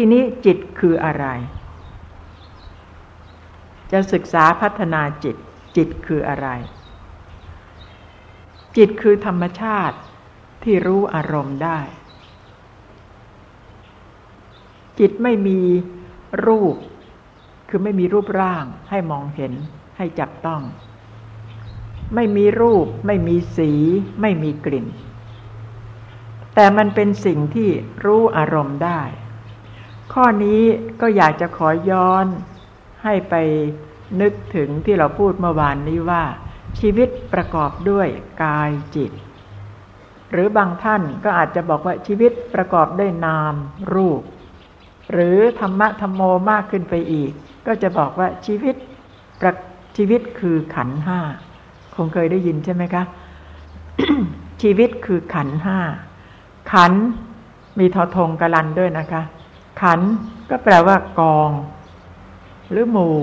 ทีนี้จิตคืออะไร จะศึกษาพัฒนาจิต จิตคืออะไร จิตคือธรรมชาติที่รู้อารมณ์ได้ จิตไม่มีรูป คือไม่มีรูปร่างให้มองเห็นให้จับต้อง ไม่มีรูป ไม่มีสี ไม่มีกลิ่น แต่มันเป็นสิ่งที่รู้อารมณ์ได้ ข้อนี้ก็อยากจะขอย้อนให้ไปนึกถึงที่เราพูดเมื่อวานนี้ว่า ชีวิตประกอบด้วยกายจิต หรือบางท่านก็อาจจะบอกว่าชีวิตประกอบด้วยนามรูป หรือธรรมะธรรมโมมากขึ้นไปอีก ก็จะบอกว่าชีวิตประชีวิตคือขันห้าคงเคยได้ยินใช่ไหมคะชีวิตคือขันห้าขันมีทอทงกลันด้วยนะคะ ขันก็แปลว่ากอง หรือหมู่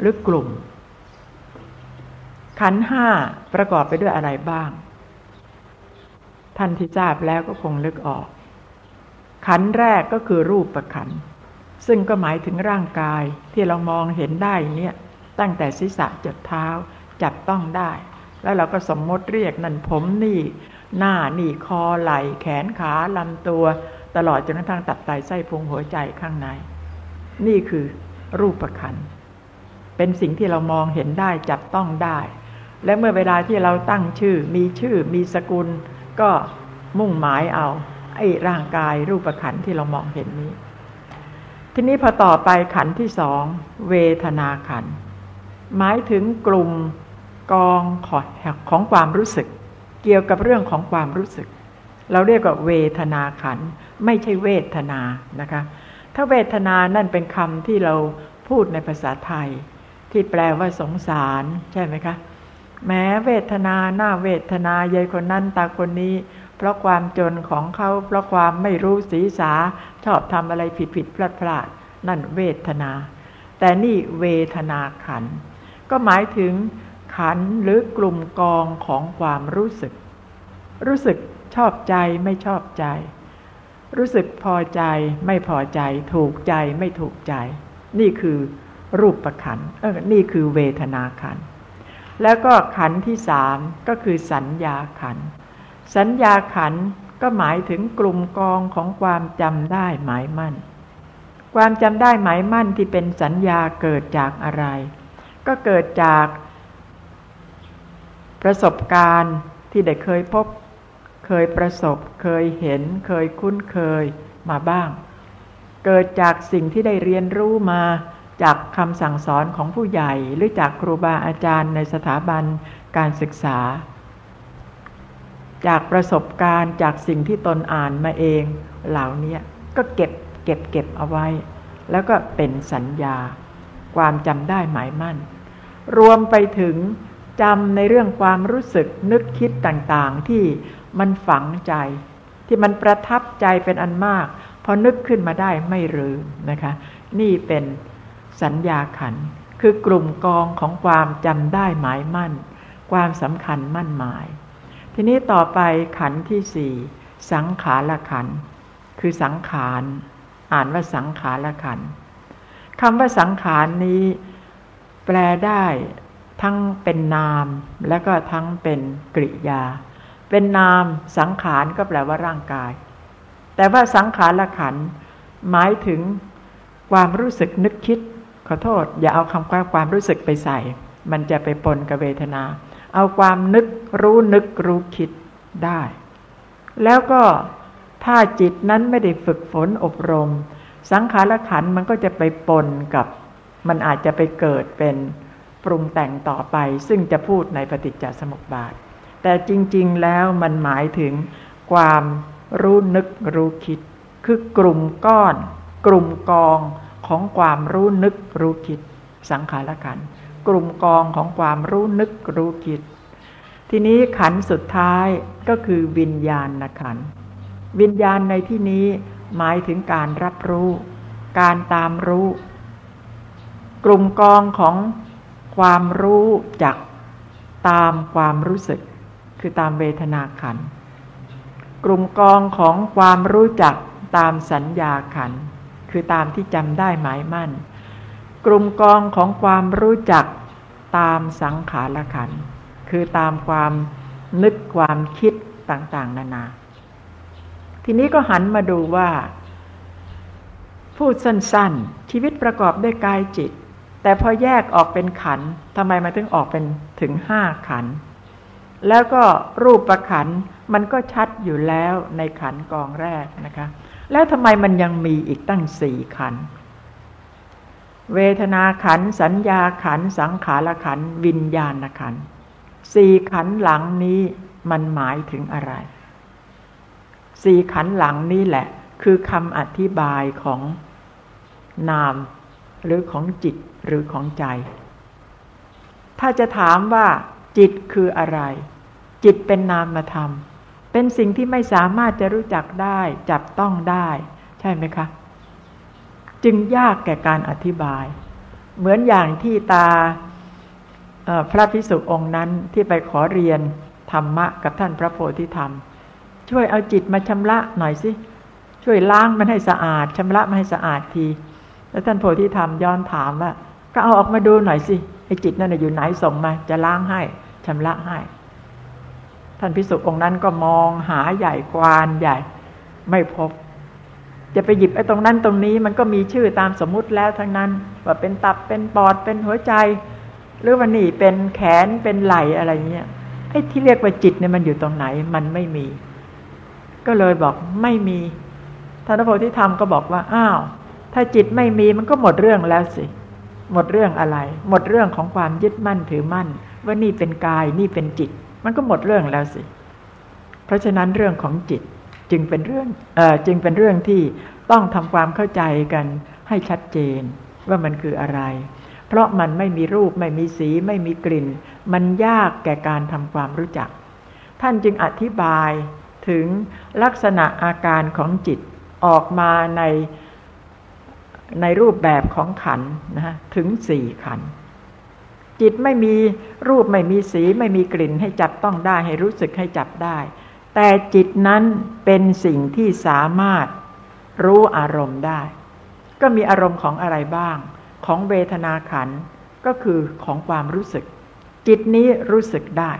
หรือกลุ่ม ขันห้าประกอบไปด้วยอะไรบ้าง ท่านที่ทราบแล้วก็คงนึกออก ขันแรกก็คือรูปประขัน ซึ่งก็หมายถึงร่างกายที่เรามองเห็นได้เนี่ย ตั้งแต่ศีรษะจดเท้าจับต้องได้ แล้วเราก็สมมติเรียกนั่นผมนี่ หน้านี่คอไหล่แขนขาลำตัว ตลอดจนกระทั่งตับไตไส้พุงหัวใจข้างใน นี่คือรูปประคันเป็นสิ่งที่เรามองเห็นได้จับต้องได้ และเมื่อเวลาที่เราตั้งชื่อ มีชื่อ มีสกุล ก็มุ่งหมายเอา ไอ้ร่างกายรูปประคันที่เรามองเห็นนี้ ทีนี้พอต่อไปขันที่สองเวทนาขัน หมายถึงกลุ่มกองของความรู้สึก เกี่ยวกับเรื่องของความรู้สึก เราเรียกว่าเวทนาขัน ไม่ใช่เวทนานะคะ ถ้าเวทนานั่นเป็นคำที่เราพูดในภาษาไทย ที่แปลว่าสงสารใช่ไหมคะแม้เวทนาหน้าเวทนายายคนนั้นตาคนนี้ เพราะความจนของเขาเพราะความไม่รู้สีสาชอบทำอะไรผิดผิดพลาดพลาดนั่นเวทนา แต่นี่เวทนาขัน ก็หมายถึงขันหรือกลุ่มกองของความรู้สึก รู้สึก ชอบใจไม่ชอบใจ รู้สึกพอใจไม่พอใจ ถูกใจไม่ถูกใจ นี่คือรูปประขันเออนี่คือเวทนาขัน แล้วก็ขันที่สามก็คือสัญญาขัน สัญญาขันก็หมายถึงกลุ่มกองของความจำได้หมายมั่น ความจำได้หมายมั่นที่เป็นสัญญาเกิดจากอะไร ก็เกิดจากประสบการณ์ที่ได้เคยพบ เคยประสบ เคยเห็น เคยคุ้นเคยมาบ้าง เกิดจากสิ่งที่ได้เรียนรู้มาจากคำสั่งสอนของผู้ใหญ่ หรือจากครูบาอาจารย์ในสถาบันการศึกษา จากประสบการณ์จากสิ่งที่ตนอ่านมาเอง เหล่านี้ก็เก็บเก็บเก็บเอาไว้ แล้วก็เป็นสัญญา ความจำได้หมายมั่น รวมไปถึงจำในเรื่องความรู้สึกนึกคิดต่างๆ ที่ มันฝังใจ ที่มันประทับใจเป็นอันมาก พอนึกขึ้นมาได้ไม่ลืมนะคะ นี่เป็นสัญญาขัน คือกลุ่มกองของความจำได้หมายมั่น ความสำคัญมั่นหมาย ทีนี้ต่อไปขันที่สี่สังขารขัน คือสังขารอ่านว่าสังขารขันคำว่าสังขารนี้แปลได้ทั้งเป็นนาม และก็ทั้งเป็นกริยา เป็นนามสังขารก็แปลว่าร่างกาย แต่ว่าสังขารละขันหมายถึงความรู้สึกนึกคิด ขอโทษ อย่าเอาคำว่าความรู้สึกไปใส่ มันจะไปปนกับเวทนา เอาความนึกรู้นึกรู้คิดได้ แล้วก็ถ้าจิตนั้นไม่ได้ฝึกฝนอบรม สังขารขันมันก็จะไปปนกับ มันอาจจะไปเกิดเป็นปรุงแต่งต่อไป ซึ่งจะพูดในปฏิจจสมุปบาท แต่จริง ๆ แล้วมันหมายถึงความรู้นึกรู้คิด คือกลุ่มก้อน กลุ่มกองของความรู้นึกรู้คิด สังขารขัน กลุ่มกองของความรู้นึกรู้คิด ทีนี้ขันสุดท้ายก็คือวิญญาณขัน วิญญาณในที่นี้หมายถึงการรับรู้ การตามรู้ กลุ่มกองของความรู้จักตามความรู้สึก คือตามเวทนาขัน กลุ่มกองของความรู้จักตามสัญญาขัน คือตามที่จำได้หมายมั่น กลุ่มกองของความรู้จักตามสังขารขัน คือตามความนึกความคิดต่างๆ นานา ทีนี้ก็หันมาดูว่า พูดสั้นๆ ชีวิตประกอบด้วยกายจิต แต่พอแยกออกเป็นขันทำไมมันถึงออกเป็นถึงห้าขัน แล้วก็รูปประขันมันก็ชัดอยู่แล้วในขันกองแรกนะคะ แล้วทำไมมันยังมีอีกตั้งสี่ขัน เวทนาขัน สัญญาขัน สังขารขัน วิญญาณขันสี่ขันหลังนี้มันหมายถึงอะไร สี่ขันหลังนี้แหละ คือคำอธิบายของนาม หรือของจิตหรือของใจ ถ้าจะถามว่า จิตคืออะไร จิตเป็นนามธรรม เป็นสิ่งที่ไม่สามารถจะรู้จักได้ จับต้องได้ ใช่ไหมคะ จึงยากแก่การอธิบาย เหมือนอย่างที่ตาพระพิสุองค์นั้นที่ไปขอเรียนธรรมะกับท่านพระโพธิธรรม ช่วยเอาจิตมาชำระหน่อยสิ ช่วยล้างมันให้สะอาดชำระมันให้สะอาดที แล้วท่านโพธิธรรมย้อนถามว่าก็เอาออกมาดูหน่อยสิไอ้จิตนั่นอยู่ไหนส่งมา จะล้างให้ ชำระให้ ท่านพิสุองค์นั้นก็มองหาใหญ่ควานใหญ่ ไม่พบ จะไปหยิบไอ้ตรงนั้นตรงนี้มันก็มีชื่อตามสมมุติแล้วทั้งนั้น ว่าเป็นตับเป็นปอดเป็นหัวใจ หรือว่านี่เป็นแขนเป็นไหลอะไรเงี้ยไอ้ที่เรียกว่าจิตเนี่ยมันอยู่ตรงไหนมันไม่มี ก็เลยบอกไม่มีท่านพระโพธิธรรมก็บอกว่าอ้าว ถ้าจิตไม่มีมันก็หมดเรื่องแล้วสิ หมดเรื่องอะไร หมดเรื่องของความยึดมั่นถือมั่น ว่านี่เป็นกายนี่เป็นจิต มันก็หมดเรื่องแล้วสิ เพราะฉะนั้นเรื่องของจิตจึงเป็นเรื่องเออจึงเป็นเรื่องที่ต้องทำความเข้าใจกันให้ชัดเจนว่ามันคืออะไร เพราะมันไม่มีรูปไม่มีสี ไม่มีกลิ่น มันยากแก่การทำความรู้จัก ท่านจึงอธิบายถึงลักษณะอาการของจิตออกมาในในรูปแบบของขันนะฮะถึงสี่ขัน จิตไม่มีรูปไม่มีสีไม่มีกลิ่นให้จับต้องได้ให้รู้สึกให้จับได้ แต่จิตนั้นเป็นสิ่งที่สามารถรู้อารมณ์ได้ ก็มีอารมณ์ของอะไรบ้าง ของเวทนาขันก็คือของความรู้สึก จิตนี้รู้สึกได้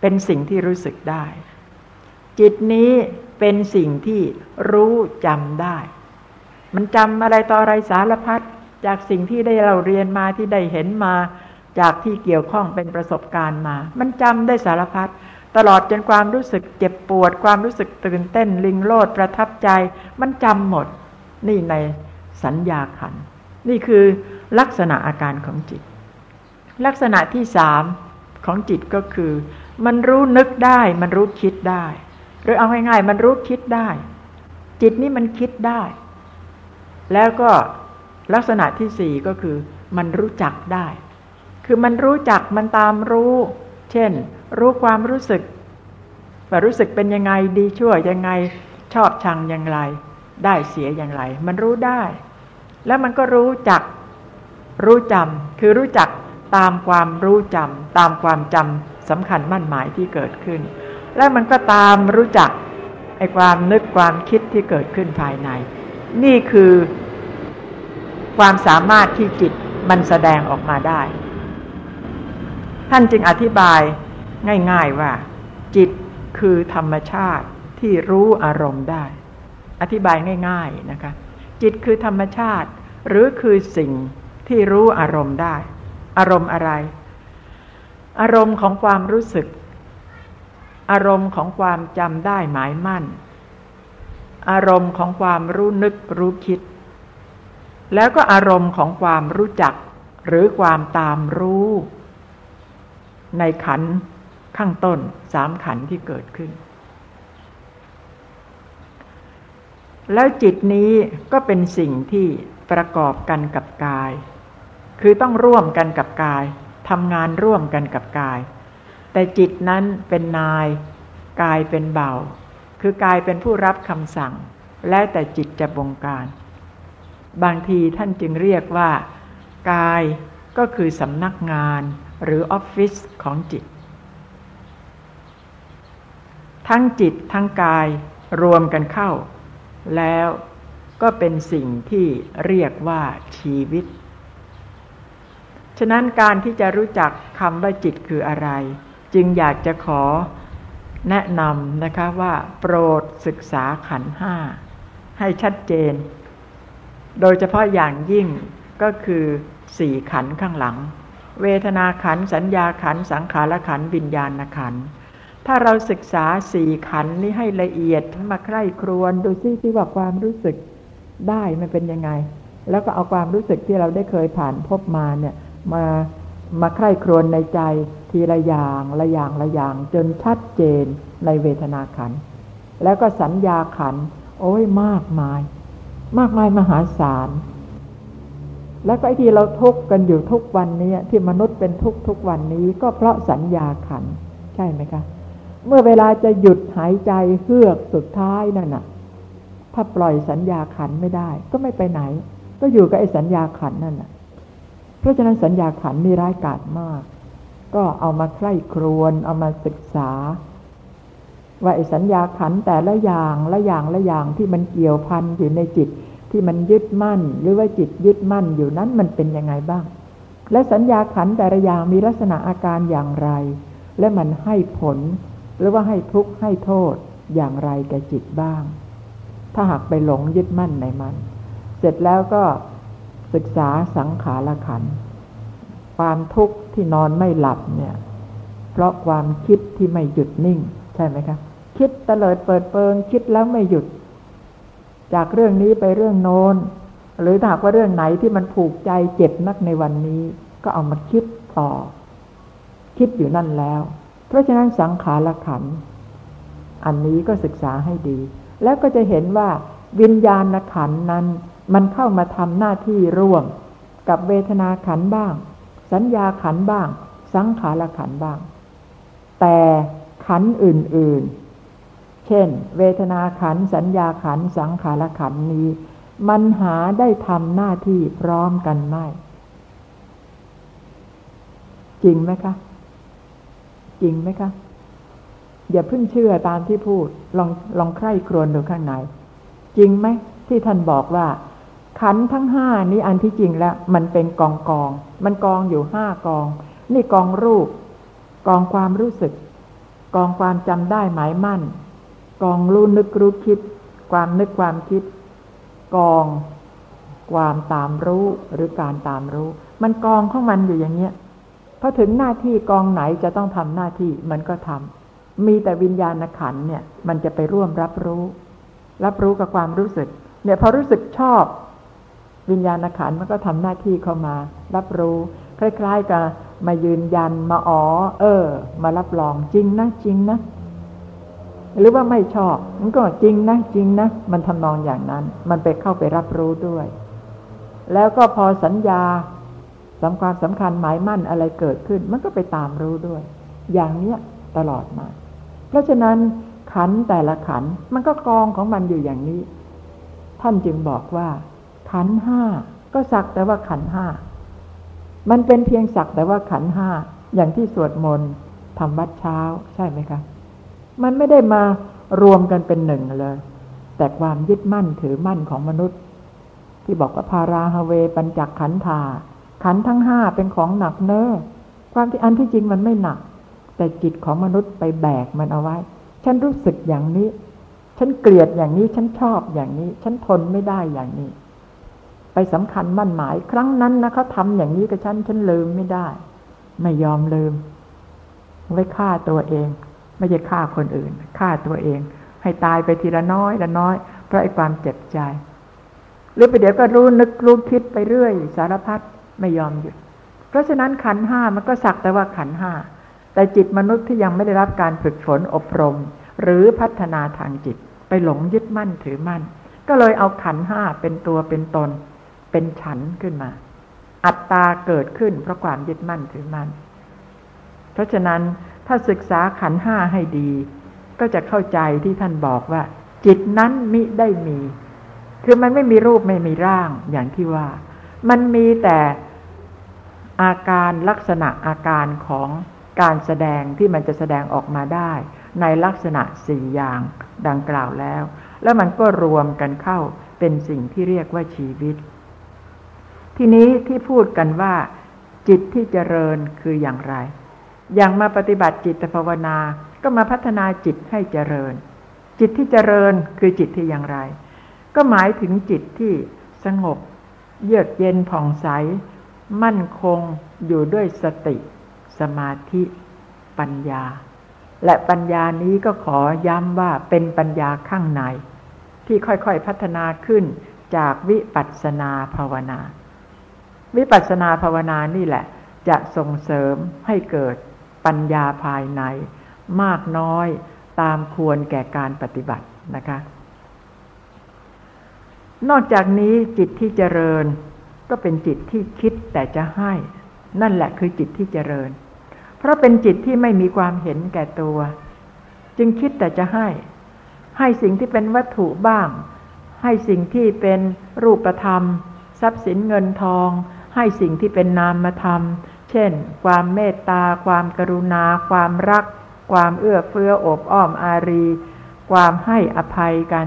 เป็นสิ่งที่รู้สึกได้ จิตนี้เป็นสิ่งที่รู้จำได้ มันจำอะไรต่ออะไรสารพัดจากสิ่งที่ได้เราเรียนมาที่ได้เห็นมา จากที่เกี่ยวข้องเป็นประสบการณ์มา มันจำได้สารพัดตลอดจนความรู้สึกเจ็บปวด ความรู้สึกตื่นเต้นลิงโลดประทับใจ มันจำหมด นี่ในสัญญาขัน นี่คือลักษณะอาการของจิต ลักษณะที่สามของจิตก็คือ มันรู้นึกได้ มันรู้คิดได้ หรือเอาง่ายๆ มันรู้คิดได้ จิตนี้มันคิดได้ แล้วก็ลักษณะที่สี่ก็คือ มันรู้จักได้ คือมันรู้จักมันตามรู้ เช่น รู้ความรู้สึกว่ารู้สึกเป็นยังไงดีชั่วยังไงชอบชังอย่างไร ได้เสียอย่างไร มันรู้ได้ แล้วมันก็รู้จักรู้จำคือรู้จักตามความรู้จำตามความจำสำคัญมั่นหมายที่เกิดขึ้น และมันก็ตามรู้จักไอ้ความนึกความคิดที่เกิดขึ้นภายใน นี่คือความสามารถที่จิตมันแสดงออกมาได้ ท่านจึงอธิบายง่ายๆว่า จิตคือธรรมชาติที่รู้อารมณ์ได้ อธิบายง่าย ๆนะคะ จิตคือธรรมชาติ หรือคือสิ่งที่รู้อารมณ์ได้ อารมณ์อะไร อารมณ์ของความรู้สึก อารมณ์ของความจำได้หมายมั่น อารมณ์ของความรู้นึกรู้คิด แล้วก็อารมณ์ของความรู้จักหรือความตามรู้ ในขันข้างต้นสามขันที่เกิดขึ้น แล้วจิตนี้ก็เป็นสิ่งที่ประกอบกันกับกาย คือต้องร่วมกันกับกายทำงานร่วมกันกับกาย แต่จิตนั้นเป็นนาย กายเป็นเบาคือกายเป็นผู้รับคำสั่ง และแต่จิตจะบงการ บางทีท่านจึงเรียกว่า กายก็คือสำนักงาน หรือออฟฟิศของจิต ทั้งจิตทั้งกายรวมกันเข้า แล้วก็เป็นสิ่งที่เรียกว่าชีวิต ฉะนั้นการที่จะรู้จักคำว่าจิตคืออะไร จึงอยากจะขอแนะนำนะคะว่าโปรดศึกษาขันห้าให้ชัดเจน โดยเฉพาะอย่างยิ่งก็คือสี่ขันข้างหลัง เวทนาขันสัญญาขันสังขารขันวิญญาณขันถ้าเราศึกษาสี่ขันนี้ให้ละเอียดมาใคร่ครวญดูซิที่ว่าความรู้สึกได้มันเป็นยังไง แล้วก็เอาความรู้สึกที่เราได้เคยผ่านพบมาเนี่ยมามาใคร่ครวญในใจทีละอย่างละอย่างละอย่าง จนชัดเจนในเวทนาขัน แล้วก็สัญญาขัน โอ้ยมากมาย มากมายมหาศาล แล้วก็ไอ้ที่เราทุกข์กันอยู่ทุกวันนี้ที่มนุษย์เป็นทุกทุกวันนี้ก็เพราะสัญญาขันใช่ไหมคะ เมื่อเวลาจะหยุดหายใจเฮือกสุดท้ายนั่นน่ะ ถ้าปล่อยสัญญาขันไม่ได้ ก็ไม่ไปไหน ก็อยู่กับไอ้สัญญาขันนั่นน่ะ เพราะฉะนั้นสัญญาขันนี่ร้ายกาจมาก ก็เอามาใคร่ครวญเอามาศึกษา ว่าไอ้สัญญาขันแต่ละอย่างละอย่างละอย่างที่มันเกี่ยวพันอยู่ในจิต ที่มันยึดมั่น หรือว่าจิตยึดมั่นอยู่นั้นมันเป็นยังไงบ้าง และสัญญาขันแต่ละอย่างมีลักษณะอาการอย่างไร และมันให้ผล หรือว่าให้ทุกข์ให้โทษอย่างไรแก่จิตบ้าง ถ้าหากไปหลงยึดมั่นในมัน เสร็จแล้วก็ศึกษาสังขารขันความทุกข์ที่นอนไม่หลับเนี่ย เพราะความคิดที่ไม่หยุดนิ่ง ใช่ไหมคะคิดเตลิดเปิดเปิงคิดแล้วไม่หยุด จากเรื่องนี้ไปเรื่องโน้น หรือถ้าว่าเรื่องไหนที่มันผูกใจเจ็บนักในวันนี้ ก็เอามาคิดต่อ คิดอยู่นั่นแล้ว เพราะฉะนั้นสังขารขัน อันนี้ก็ศึกษาให้ดี แล้วก็จะเห็นว่าวิญญาณขันนั้นมันเข้ามาทำหน้าที่ร่วม กับเวทนาขันบ้าง สัญญาขันบ้าง สังขารขันบ้าง แต่ขันอื่น ๆ เช่น เวทนาขันสัญญาขันสังขารขันนี้ มันหาได้ทำหน้าที่พร้อมกันไหมจริงไหมคะ จริงไหมคะ อย่าเพิ่งเชื่อตามที่พูด ลองลองใคร่ครวญดูข้างใน จริงไหมที่ท่านบอกว่า ขันทั้งห้านี้อันที่จริงแล้ว มันเป็นกองกอง มันกองอยู่ห้ากอง นี่กองรูป กองความรู้สึก กองความจำได้หมายมั่น กองรู้นึกรู้คิด ความนึกความคิด กอง ความตามรู้หรือการตามรู้ มันกองของมันอยู่อย่างเนี้ยพอถึงหน้าที่กองไหนจะต้องทำหน้าที่มันก็ทำมีแต่วิญญาณขันเนี่ย มันจะไปร่วมรับรู้ รับรู้กับความรู้สึก เนี่ยพอรู้สึกชอบ วิญญาณขันมันก็ทำหน้าที่เข้ามา รับรู้ คล้าย ๆ กับมายืนยันมาอ๋อ เออ มารับรองจริงนะจริงนะ หรือว่าไม่ชอบ มันก็จริงนะจริงนะ มันทำนองอย่างนั้น มันไปเข้าไปรับรู้ด้วย แล้วก็พอสัญญาสำคัญสำคัญหมายมั่นอะไรเกิดขึ้น มันก็ไปตามรู้ด้วย อย่างเนี้ยตลอดมา เพราะฉะนั้นขันแต่ละขันมันก็กองของมันอยู่อย่างนี้ ท่านจึงบอกว่า ขันห้าก็สักแต่ว่าขันห้ามันเป็นเพียงสักแต่ว่าขันห้าอย่างที่สวดมนต์ทำวัดเช้าใช่ไหมคะ มันไม่ได้มารวมกันเป็นหนึ่งเลย แต่ความยึดมั่นถือมั่นของมนุษย์ ที่บอกว่าพาราฮเวปัญจักขันธาขันทั้งห้าเป็นของหนักเน้อความที่อันที่จริงมันไม่หนัก แต่จิตของมนุษย์ไปแบกมันเอาไว้ ฉันรู้สึกอย่างนี้ ฉันเกลียดอย่างนี้ฉันชอบอย่างนี้ ฉันทนไม่ได้อย่างนี้ ไปสำคัญมั่นหมาย ครั้งนั้นนะเขาทำอย่างนี้กับฉันฉันลืมไม่ได้ ไม่ยอมลืมไว้ฆ่าตัวเอง ไม่ใช่ฆ่าคนอื่นฆ่าตัวเอง ให้ตายไปทีละน้อยละน้อย เพราะไอ้ความเจ็บใจ หรือไปเดี๋ยวก็รู้นึกรู้คิดไปเรื่อย สารพัดไม่ยอมหยุด เพราะฉะนั้นขันห้ามันก็สักแต่ว่าขันห้าแต่จิตมนุษย์ที่ยังไม่ได้รับการฝึกฝนอบรม หรือพัฒนาทางจิต ไปหลงยึดมั่นถือมั่น ก็เลยเอาขันห้าเป็นตัวเป็นตน เป็นฉันขึ้นมา อัตตาเกิดขึ้นเพราะความยึดมั่นถือมั่น เพราะฉะนั้น ถ้าศึกษาขันห้าให้ดี ก็จะเข้าใจที่ท่านบอกว่า จิตนั้นมิได้มี คือมันไม่มีรูปไม่มีร่างอย่างที่ว่า มันมีแต่อาการลักษณะอาการของการแสดงที่มันจะแสดงออกมาได้ ในลักษณะสี่อย่างดังกล่าวแล้ว แล้วมันก็รวมกันเข้าเป็นสิ่งที่เรียกว่าชีวิต ทีนี้ที่พูดกันว่า จิตที่เจริญคืออย่างไร อย่างมาปฏิบัติจิตภาวนา ก็มาพัฒนาจิตให้เจริญ จิตที่เจริญคือจิตที่อย่างไร ก็หมายถึงจิตที่สงบ เยือกเย็นผ่องใส มั่นคงอยู่ด้วยสติ สมาธิ ปัญญา และปัญญานี้ก็ขอย้ำว่าเป็นปัญญาข้างใน ที่ค่อยๆพัฒนาขึ้นจากวิปัสสนาภาวนา วิปัสสนาภาวนานี่แหละ จะส่งเสริมให้เกิด ปัญญาภายใน มากน้อยตามควรแก่การปฏิบัตินะคะ นอกจากนี้จิตที่เจริญก็เป็นจิตที่คิดแต่จะให้ นั่นแหละคือจิตที่เจริญ เพราะเป็นจิตที่ไม่มีความเห็นแก่ตัว จึงคิดแต่จะให้ ให้สิ่งที่เป็นวัตถุบ้าง ให้สิ่งที่เป็นรูปธรรม ทรัพย์สินเงินทอง ให้สิ่งที่เป็นนามธรรมเช่น ความเมตตา ความกรุณา ความรัก ความเอื้อเฟื้ออบอ้อมอารี ความให้อภัยกัน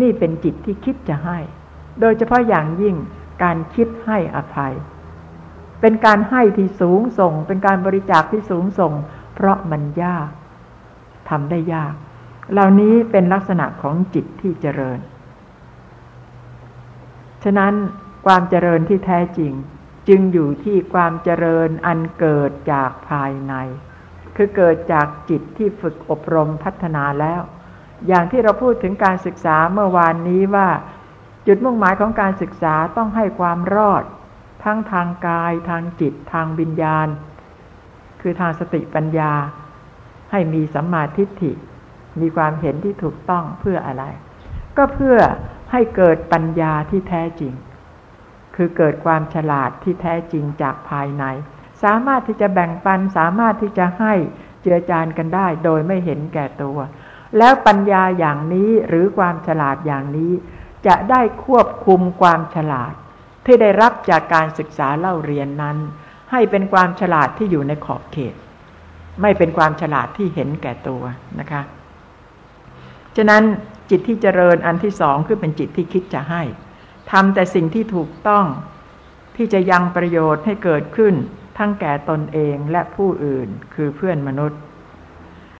นี่เป็นจิตที่คิดจะให้ โดยเฉพาะอย่างยิ่งการคิดให้อภัย เป็นการให้ที่สูงส่ง เป็นการบริจาคที่สูงส่ง เพราะมันยากทำได้ยาก เหล่านี้เป็นลักษณะของจิตที่เจริญ ฉะนั้นความเจริญที่แท้จริง จึงอยู่ที่ความเจริญอันเกิดจากภายใน คือเกิดจากจิตที่ฝึกอบรมพัฒนาแล้ว อย่างที่เราพูดถึงการศึกษาเมื่อวานนี้ว่า จุดมุ่งหมายของการศึกษาต้องให้ความรอด ทั้งทางกายทางจิตทางวิญญาณ คือทางสติปัญญา ให้มีสัมมาทิฏฐิ มีความเห็นที่ถูกต้องเพื่ออะไร ก็เพื่อให้เกิดปัญญาที่แท้จริง คือเกิดความฉลาดที่แท้จริงจากภายใน สามารถที่จะแบ่งปันสามารถที่จะให้เจือจานกันได้ โดยไม่เห็นแก่ตัว แล้วปัญญาอย่างนี้หรือความฉลาดอย่างนี้ จะได้ควบคุมความฉลาด ที่ได้รับจากการศึกษาเล่าเรียนนั้น ให้เป็นความฉลาดที่อยู่ในขอบเขต ไม่เป็นความฉลาดที่เห็นแก่ตัวนะคะฉะนั้นจิตที่เจริญอันที่สองคือเป็นจิตที่คิดจะให้ ทำแต่สิ่งที่ถูกต้องที่จะยังประโยชน์ให้เกิดขึ้น ทั้งแก่ตนเองและผู้อื่นคือเพื่อนมนุษย์